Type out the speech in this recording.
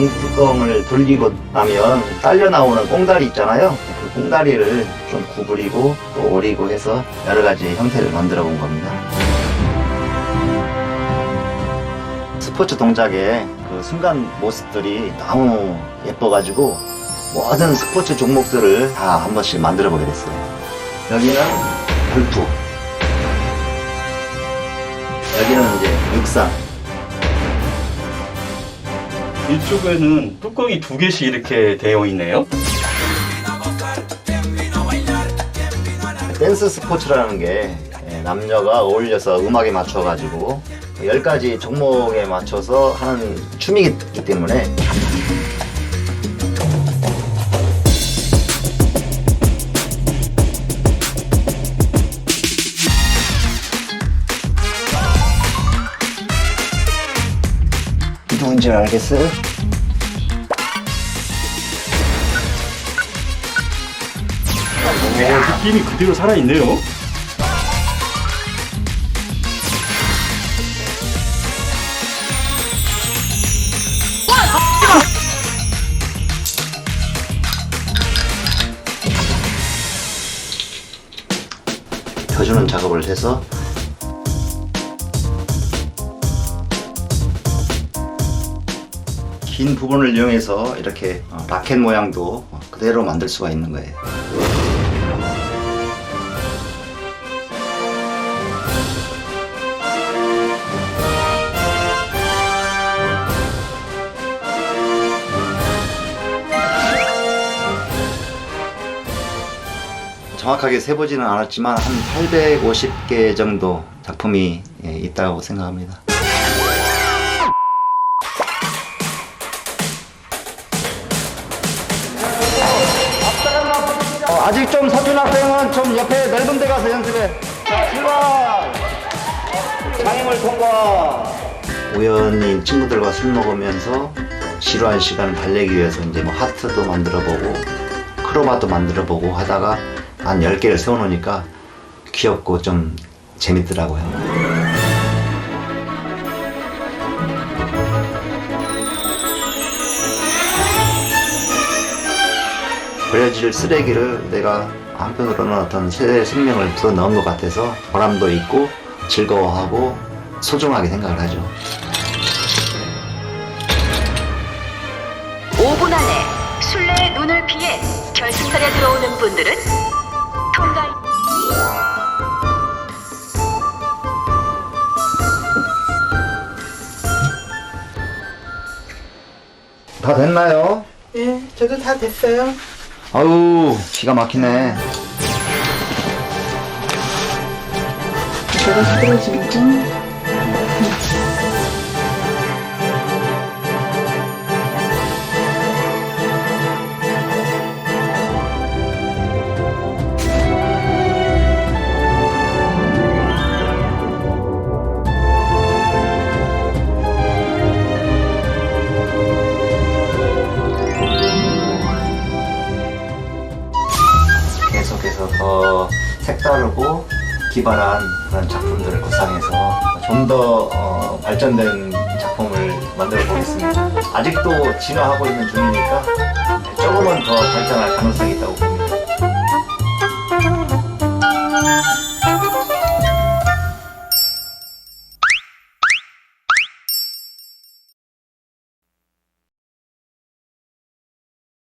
병뚜껑을 돌리고 나면 딸려 나오는 꽁다리 있잖아요. 그 꽁다리를 좀 구부리고 또 오리고 해서 여러 가지 형태를 만들어 본 겁니다. 스포츠 동작의 그 순간 모습들이 너무 예뻐가지고 모든 스포츠 종목들을 다 한 번씩 만들어 보게 됐어요. 여기는 골프. 여기는 이제 육상. 이쪽에는 뚜껑이 두 개씩 이렇게 되어 있네요. 댄스 스포츠라는 게 예, 남녀가 어울려서 음악에 맞춰가지고 10가지 종목에 맞춰서 하는 춤이기 때문에 누군지 알겠어요? 오, 느낌이 그대로 살아있네요. 펴주는 작업을 해서 긴 부분을 이용해서 이렇게 어, 라켓 모양도 그대로 만들 수가 있는 거예요. 정확하게 세보지는 않았지만 한 850개 정도 작품이 예, 있다고 생각합니다. 어, 아직 좀 서준 학생은 좀 옆에 넓은 데 가서 연습해. 자, 출발! 장애물 통과! 우연히 친구들과 술 먹으면서 지루한 시간을 달래기 위해서 이제 뭐 하트도 만들어 보고 크로마도 만들어 보고 하다가 한 10개를 세워놓으니까 귀엽고 좀 재밌더라고요. 버려질 쓰레기를 내가 한편으로는 어떤 새 생명을 불어 넣은 것 같아서 보람도 있고 즐거워하고 소중하게 생각을 하죠. 5분 안에 술래의 눈을 피해 결승선에 들어오는 분들은. 다 됐나요? 예, 저도 다 됐어요. 아유 기가 막히네. 제가 시들어지고. 계 기발한 그런 작품들을 구상해서 좀더 어, 발전된 작품을 만들어 보겠습니다. 아직도 진화하고 있는 중이니까 조금은 더 발전할 가능성이 있다고.